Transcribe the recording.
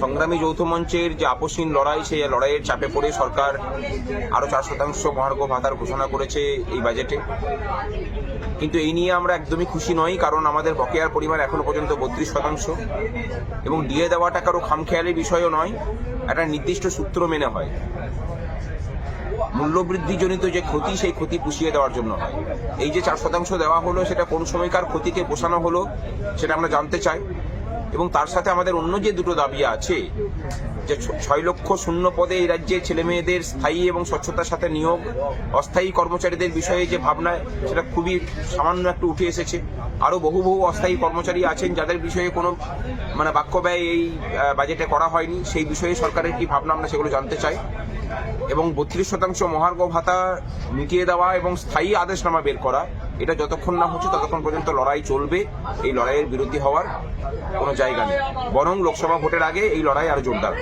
সংগ্রামী যৌথ মঞ্চের যে আপসীন লড়াই, সেই লড়াইয়ের চাপে পড়ে সরকার আরও চার শতাংশ মহার্ঘ ভাতার ঘোষণা করেছে এই বাজেটে। কিন্তু এই নিয়ে আমরা একদমই খুশি নই, কারণ আমাদের বকেয়ার পরিমাণ এখনও পর্যন্ত বত্রিশ শতাংশ। এবং দিয়ে দেওয়াটা টাকারও খামখেয়ালি বিষয়ও নয়, একটা নির্দিষ্ট সূত্র মেনে হয়। মূল্যবৃদ্ধিজনিত যে ক্ষতি, সেই ক্ষতি পুষিয়ে দেওয়ার জন্য এই যে চার শতাংশ দেওয়া হলো, সেটা কোন সময়কার ক্ষতিকে পোষানো হলো, সেটা আমরা জানতে চাই। এবং তার সাথে আমাদের অন্য যে দুটো দাবি আছে, যে ছয় লক্ষ শূন্য পদে এই রাজ্যে ছেলে মেয়েদের স্থায়ী এবং স্বচ্ছতার সাথে নিয়োগ, অস্থায়ী কর্মচারীদের বিষয়ে যে ভাবনা, সেটা খুবই সামান্য একটু উঠে এসেছে। আরও বহু বহু অস্থায়ী কর্মচারী আছেন যাদের বিষয়ে কোনো মানে বাক্য ব্যয় এই বাজেটে করা হয়নি। সেই বিষয়ে সরকারের কি ভাবনা আমরা সেগুলো জানতে চাই। এবং বত্রিশ শতাংশ মহার্ঘ ভাতা মিটিয়ে দেওয়া এবং স্থায়ী আদেশনামা বের করা এটা যতক্ষণ না হচ্ছে ততক্ষণ পর্যন্ত লড়াই চলবে, এই লড়াইয়ের বিরোধী হওয়ার কোনো জায়গা নেই বরং লোকসভা ভোটের আগে এই লড়াই আরও জোরদার।